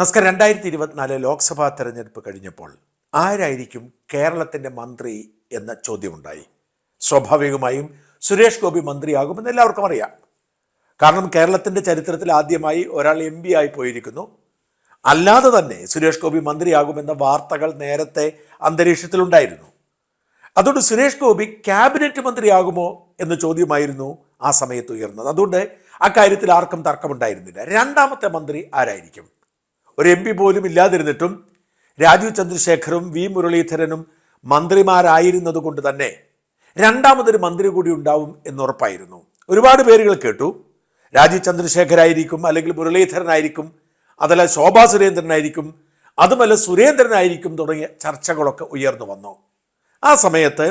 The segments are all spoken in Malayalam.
നമസ്കാരം. രണ്ടായിരത്തി ഇരുപത്തിനാല് ലോക്സഭാ തെരഞ്ഞെടുപ്പ് കഴിഞ്ഞപ്പോൾ ആരായിരിക്കും കേരളത്തിന്റെ മന്ത്രി എന്ന ചോദ്യമുണ്ടായി. സ്വാഭാവികമായും സുരേഷ് ഗോപി മന്ത്രിയാകുമെന്ന് എല്ലാവർക്കും അറിയാം. കാരണം കേരളത്തിന്റെ ചരിത്രത്തിൽ ആദ്യമായി ഒരാൾ എം പി ആയി പോയിരിക്കുന്നു. അല്ലാതെ തന്നെ സുരേഷ് ഗോപി മന്ത്രിയാകുമെന്ന വാർത്തകൾ നേരത്തെ അന്തരീക്ഷത്തിലുണ്ടായിരുന്നു. അതുകൊണ്ട് സുരേഷ് ഗോപി ക്യാബിനറ്റ് മന്ത്രിയാകുമോ എന്ന ചോദ്യമായിരുന്നു ആ സമയത്ത് ഉയർന്നത്. അതുകൊണ്ട് അക്കാര്യത്തിൽ ആർക്കും തർക്കമുണ്ടായിരുന്നില്ല. രണ്ടാമത്തെ മന്ത്രി ആരായിരിക്കും? ഒരു എം പി പോലും ഇല്ലാതിരുന്നിട്ടും രാജീവ് ചന്ദ്രശേഖറും വി മുരളീധരനും മന്ത്രിമാരായിരുന്നതുകൊണ്ട് തന്നെ രണ്ടാമതൊരു മന്ത്രി കൂടി ഉണ്ടാവും എന്നുറപ്പായിരുന്നു. ഒരുപാട് പേരുകൾ കേട്ടു. രാജീവ് ചന്ദ്രശേഖരായിരിക്കും അല്ലെങ്കിൽ മുരളീധരനായിരിക്കും അതല്ല ശോഭാ സുരേന്ദ്രനായിരിക്കും അതുമല്ല സുരേന്ദ്രനായിരിക്കും തുടങ്ങിയ ചർച്ചകളൊക്കെ ഉയർന്നു വന്നു. ആ സമയത്ത്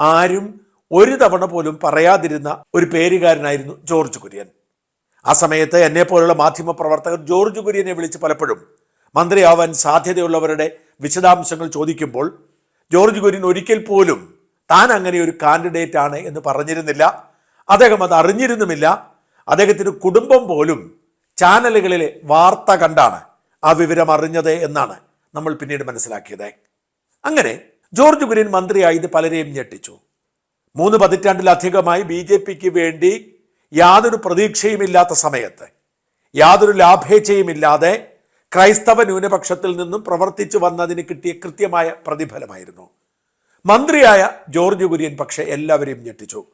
ആരും ഒരു തവണ പോലും പറയാതിരുന്ന ഒരു പേരുകാരനായിരുന്നു ജോർജ് കുര്യൻ. ആ സമയത്ത് എന്നെ പോലുള്ള മാധ്യമപ്രവർത്തകർ ജോർജ് കുര്യനെ വിളിച്ച് പലപ്പോഴും മന്ത്രിയാവാൻ സാധ്യതയുള്ളവരുടെ വിശദാംശങ്ങൾ ചോദിക്കുമ്പോൾ ജോർജ് കുര്യൻ ഒരിക്കൽ പോലും താൻ അങ്ങനെ ഒരു കാൻഡിഡേറ്റ് ആണ് എന്ന് പറഞ്ഞിരുന്നില്ല. അദ്ദേഹം അത് അറിഞ്ഞിരുന്നുമില്ല. അദ്ദേഹത്തിന് കുടുംബം പോലും ചാനലുകളിലെ വാർത്ത കണ്ടാണ് ആ വിവരം അറിഞ്ഞത് എന്നാണ് നമ്മൾ പിന്നീട് മനസ്സിലാക്കിയത്. അങ്ങനെ ജോർജ് കുര്യൻ മന്ത്രിയായത് പലരെയും ഞെട്ടിച്ചു. മൂന്ന് പതിറ്റാണ്ടിലധികമായി ബി ജെ പിക്ക് വേണ്ടി യാതൊരു പ്രതീക്ഷയുമില്ലാത്ത സമയത്ത് യാതൊരു ലാഭേച്ഛയുമില്ലാതെ ക്രൈസ്തവ ന്യൂനപക്ഷത്തിൽ നിന്നും പ്രവർത്തിച്ചു വന്നതിന് കിട്ടിയ കൃത്യമായ പ്രതിഫലമായിരുന്നു. മന്ത്രിയായ ജോർജ് കുര്യൻ പക്ഷേ എല്ലാവരെയും ഞെട്ടിച്ചു.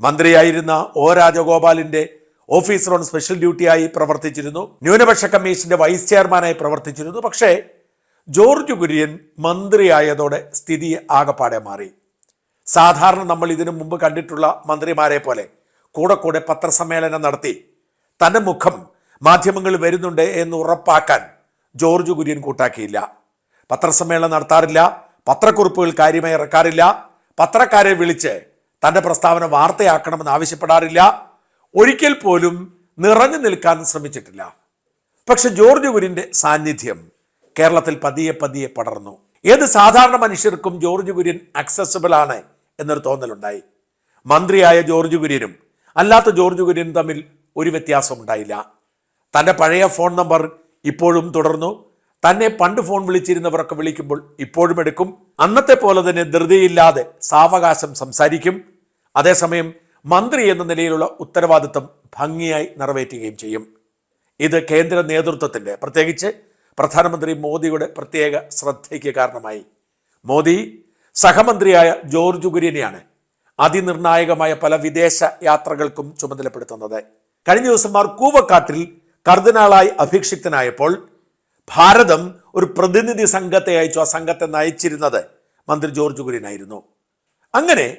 മന്ത്രിയായിരുന്ന ഒ രാജഗോപാലിന്റെ ഓഫീസർ ഓൺ സ്പെഷ്യൽ ഡ്യൂട്ടിയായി പ്രവർത്തിച്ചിരുന്നു. ന്യൂനപക്ഷ കമ്മീഷന്റെ വൈസ് ചെയർമാനായി പ്രവർത്തിച്ചിരുന്നു. പക്ഷേ ജോർജ് കുര്യൻ മന്ത്രിയായതോടെ സ്ഥിതി ആകപ്പാടെ മാറി. സാധാരണ നമ്മൾ ഇതിനു മുമ്പ് കണ്ടിട്ടുള്ള മന്ത്രിമാരെ പോലെ കൂടെ കൂടെ പത്രസമ്മേളനം നടത്തി. തന്റെ മുഖം മാധ്യമങ്ങൾ വരുന്നുണ്ട് എന്ന് ഉറപ്പാക്കാൻ ജോർജ് കുര്യൻ കൂട്ടാക്കിയില്ല. പത്രസമ്മേളനം നടത്താറില്ല പത്രക്കുറിപ്പുകൾ കാര്യമായി ഇറക്കാറില്ല പത്രക്കാരെ വിളിച്ച് തന്റെ പ്രസ്താവന വാർത്തയാക്കണമെന്ന് ആവശ്യപ്പെടാറില്ല ഒരിക്കൽ പോലും നിറഞ്ഞു നിൽക്കാൻ ശ്രമിച്ചിട്ടില്ല. പക്ഷെ ജോർജ് കുര്യന്റെ സാന്നിധ്യം കേരളത്തിൽ പതിയെ പതിയെ പടർന്നു. ഏത് സാധാരണ മനുഷ്യർക്കും ജോർജ് കുര്യൻ അക്സസിബിൾ ആണ് എന്നൊരു തോന്നലുണ്ടായി. മന്ത്രിയായ ജോർജ് കുര്യനും അല്ലാത്ത ജോർജ് കുര്യനും തമ്മിൽ ഒരു വ്യത്യാസം ഉണ്ടായില്ല തന്റെ പഴയ ഫോൺ നമ്പർ ഇപ്പോഴും തുടർന്നു. തന്നെ പണ്ട് ഫോൺ വിളിച്ചിരുന്നവരൊക്കെ വിളിക്കുമ്പോൾ ഇപ്പോഴും എടുക്കും. അന്നത്തെ പോലെ തന്നെ ധൃതിയില്ലാതെ സാവകാശം സംസാരിക്കും. അതേസമയം മന്ത്രി എന്ന നിലയിലുള്ള ഉത്തരവാദിത്തം ഭംഗിയായി നിറവേറ്റുകയും ചെയ്യും. ഇത് കേന്ദ്ര നേതൃത്വത്തിന്റെ പ്രത്യേകിച്ച് പ്രധാനമന്ത്രി മോദിയുടെ പ്രത്യേക ശ്രദ്ധയ്ക്ക് കാരണമായി. മോദി സഹമന്ത്രിയായ ജോർജ് കുര്യനെയാണ് അതിനിർണായകമായ പല വിദേശ യാത്രകൾക്കും ചുമതലപ്പെടുത്തുന്നത്. കഴിഞ്ഞ ദിവസം മാർ കൂവക്കാട്ടിൽ കർദിനാളായി അഭിഷിക്തനായപ്പോൾ ഭാരതം ഒരു പ്രതിനിധി സംഘത്തെ അയച്ചു. ആ സംഘത്തെ നയിച്ചിരുന്നത് മന്ത്രി ജോർജ് കുര്യനായിരുന്നു. അങ്ങനെ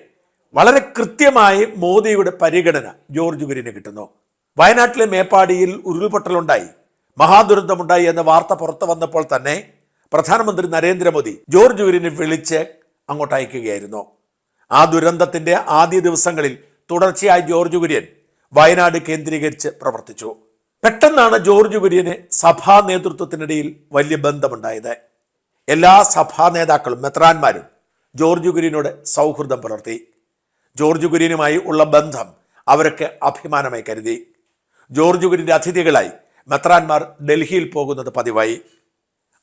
വളരെ കൃത്യമായി മോദിയുടെ പരിഗണന ജോർജ് കുര്യന് കിട്ടുന്നു. വയനാട്ടിലെ മേപ്പാടിയിൽ ഉരുൾപൊട്ടലുണ്ടായി. മഹാദുരന്തമുണ്ടായി എന്ന വാർത്ത പുറത്തു വന്നപ്പോൾ തന്നെ പ്രധാനമന്ത്രി നരേന്ദ്രമോദി ജോർജ് കുര്യനെ വിളിച്ച് അങ്ങോട്ട് അയക്കുകയായിരുന്നു. ആ ദുരന്തത്തിന്റെ ആദ്യ ദിവസങ്ങളിൽ തുടർച്ചയായി ജോർജ് കുര്യൻ വയനാട് കേന്ദ്രീകരിച്ച് പ്രവർത്തിച്ചു. പെട്ടെന്നാണ് ജോർജ് കുര്യന് സഭാ നേതൃത്വത്തിനിടയിൽ വലിയ ബന്ധമുണ്ടായത്. എല്ലാ സഭാ നേതാക്കളും മെത്രാന്മാരും ജോർജ് കുര്യനോട് സൗഹൃദം പുലർത്തി. ജോർജ് കുര്യനുമായി ഉള്ള ബന്ധം അവരൊക്കെ അഭിമാനമായി കരുതി. ജോർജ് കുര്യന്റെ അതിഥികളായി മെത്രാന്മാർ ഡൽഹിയിൽ പോകുന്നത് പതിവായി.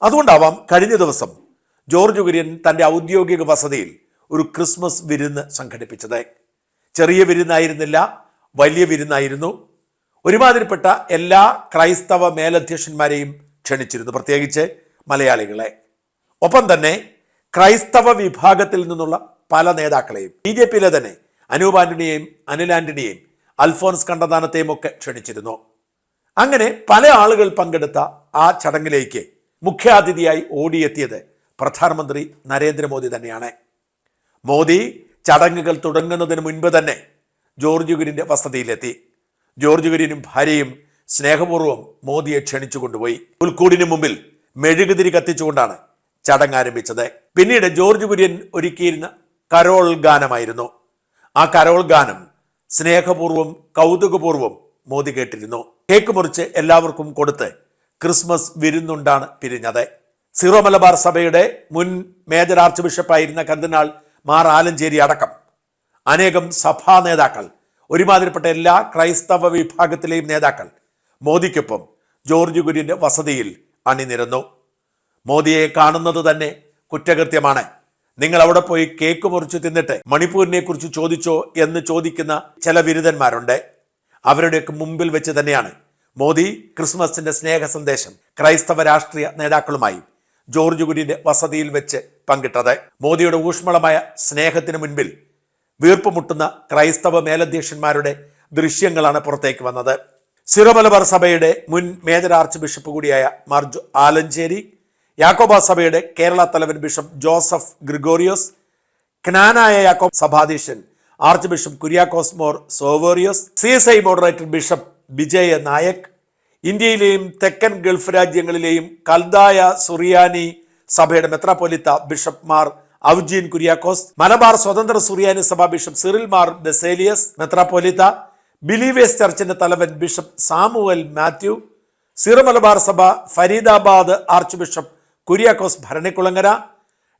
അതുകൊണ്ടാവാം കഴിഞ്ഞ ദിവസം ജോർജ് കുര്യൻ തന്റെ ഔദ്യോഗിക വസതിയിൽ ഒരു ക്രിസ്മസ് വിരുന്ന് സംഘടിപ്പിച്ചത്. ചെറിയ വിരുന്നായിരുന്നില്ല വലിയ വിരുന്നായിരുന്നു. ഒരുമാതിരിപ്പെട്ട എല്ലാ ക്രൈസ്തവ മേലധ്യക്ഷന്മാരെയും ക്ഷണിച്ചിരുന്നു പ്രത്യേകിച്ച് മലയാളികളെ. ഒപ്പം തന്നെ ക്രൈസ്തവ വിഭാഗത്തിൽ നിന്നുള്ള പല നേതാക്കളെയും ബി ജെ പിയിലെ തന്നെ അനൂപ് ആന്റണിയെയും അനിൽ ആന്റണിയെയും അൽഫോൻസ് കണ്ടദാനത്തെയും ഒക്കെ ക്ഷണിച്ചിരുന്നു. അങ്ങനെ പല ആളുകൾ പങ്കെടുത്ത ആ ചടങ്ങിലേക്ക് മുഖ്യാതിഥിയായി ഓടിയെത്തിയത് പ്രധാനമന്ത്രി നരേന്ദ്രമോദി തന്നെയാണ്. മോദി ചടങ്ങുകൾ തുടങ്ങുന്നതിന് മുൻപ് തന്നെ ജോർജ് ഗുരിന്റെ വസതിയിലെത്തി. ജോർജ് ഗുരിനും ഭാര്യയും സ്നേഹപൂർവം മോദിയെ ക്ഷണിച്ചു കൊണ്ടുപോയി. പുൽക്കൂടിന് മുമ്പിൽ മെഴുകുതിരി കത്തിച്ചുകൊണ്ടാണ് ചടങ്ങ് ആരംഭിച്ചത്. പിന്നീട് ജോർജ് കുര്യൻ ഒരുക്കിയിരുന്ന കരോൾ ഗാനമായിരുന്നു. ആ കരോൾ ഗാനം സ്നേഹപൂർവം കൗതുകപൂർവം മോദി കേട്ടിരുന്നു. കേക്ക് മുറിച്ച് എല്ലാവർക്കും കൊടുത്ത് ക്രിസ്മസ് വിരുന്നുണ്ടാണ് പിരിഞ്ഞത്. സീറോ മലബാർ സഭയുടെ മുൻ മേജർ ആർച്ച് ബിഷപ്പായിരുന്ന കർദിനാൾ മാർ ആലഞ്ചേരി അടക്കം. അനേകം സഭാ നേതാക്കൾ ഒരുമാതിരിപ്പെട്ട എല്ലാ ക്രൈസ്തവ വിഭാഗത്തിലെയും നേതാക്കൾ മോദിക്കൊപ്പം ജോർജ് കുര്യന്റെ വസതിയിൽ അണിനിരന്നു. മോദിയെ കാണുന്നത് തന്നെ കുറ്റകൃത്യമാണ്. നിങ്ങൾ അവിടെ പോയി കേക്ക് മുറിച്ച് തിന്നിട്ട് മണിപ്പൂരിനെ കുറിച്ച് ചോദിച്ചോ എന്ന് ചോദിക്കുന്ന ചില ബിരുദന്മാരുണ്ട് അവരുടെയൊക്കെ മുമ്പിൽ വെച്ച് തന്നെയാണ് മോദി ക്രിസ്മസിന്റെ സ്നേഹ സന്ദേശം ക്രൈസ്തവ രാഷ്ട്രീയ നേതാക്കളുമായി ജോർജ് കുര്യന്റെ വസതിയിൽ വെച്ച് പങ്കിട്ടത്. മോദിയുടെ ഊഷ്മളമായ സ്നേഹത്തിന് മുൻപിൽ വീർപ്പുമുട്ടുന്ന ക്രൈസ്തവ മേലധ്യക്ഷന്മാരുടെ ദൃശ്യങ്ങളാണ് പുറത്തേക്ക് വന്നത്. സിറോമലബാർ സഭയുടെ മുൻ മേജർ ആർച്ച് ബിഷപ്പ് കൂടിയായ മാർജു ആലഞ്ചേരി യാക്കോബ സഭയുടെ കേരള തലവൻ ബിഷപ്പ് ജോസഫ് ഗ്രിഗോറിയോസ് ക്നാനായ യാക്കോബ് സഭാധീശൻ archbishop Kuriakose Mor Severios C S I moderator bishop Vijaya Nayak ഇന്ത്യയിലെയും തെക്കൻ ഗൾഫ് രാജ്യങ്ങളിലെയും കൽദായ സുറിയാനി സഭയുടെ മെത്രാപ്പൊലിത്ത ബിഷപ്പ് മാർ ഔജീൻ കുര്യാക്കോസ് മലബാർ സ്വതന്ത്ര സുറിയാനി സഭ ബിഷപ്പ് സിറിൽ മാർ ബെസേലിയസ് മെത്രാപ്പൊലിത്ത ബിലീവേസ് ചർച്ചിന്റെ തലവൻ bishop Samuel Mathew Syro Malabar സഭ Faridabad archbishop Kuriakose Bharanikulangara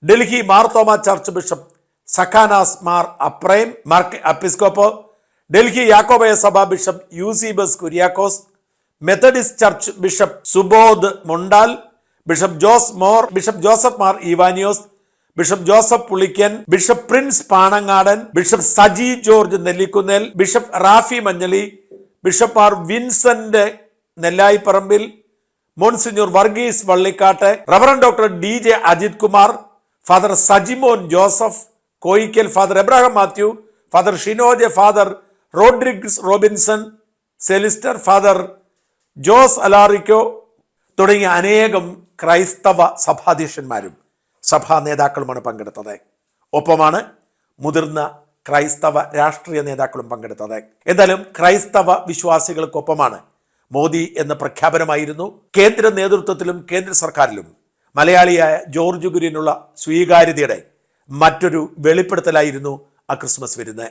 Delhi Marthoma church bishop Sakhanas Mar Aprem mark അപ്പിസ്കോപ്പോ ഡൽഹി യാക്കോബയ സഭ bishop Eusebius Kuriakose Methodist church bishop Subodh Mondal bishop Jose Mor bishop Joseph Mar Ivanios bishop Joseph Pulickan bishop Prince Panangadan bishop Saji George Nellikunnel bishop Rafi Manjaly bishop Mar Vincent Nellayiparambil monsignor Varghese Vallikattu reverend doctor D J Ajith Kumar father Sajimon Joseph Koikkal father Abraham Mathew father Shinoj father Rodrigues Robinson Celister father Jose Alarico തുടങ്ങിയ അനേകം ക്രൈസ്തവ സഭാധ്യക്ഷന്മാരും സഭാ നേതാക്കളുമാണ് പങ്കെടുത്തത്. ഒപ്പമാണ് മുതിർന്ന ക്രൈസ്തവ രാഷ്ട്രീയ നേതാക്കളും പങ്കെടുത്തത്. എന്തായാലും ക്രൈസ്തവ വിശ്വാസികൾക്കൊപ്പമാണ് മോദി എന്ന പ്രഖ്യാപനമായിരുന്നു. കേന്ദ്ര നേതൃത്വത്തിലും കേന്ദ്ര സർക്കാരിലും മലയാളിയായ ജോർജ് കുര്യനുള്ള സ്വീകാര്യതയുടെ മറ്റൊരു വെളിപ്പെടുത്തലായിരുന്നു ആ ക്രിസ്മസ് വിരുന്ന്.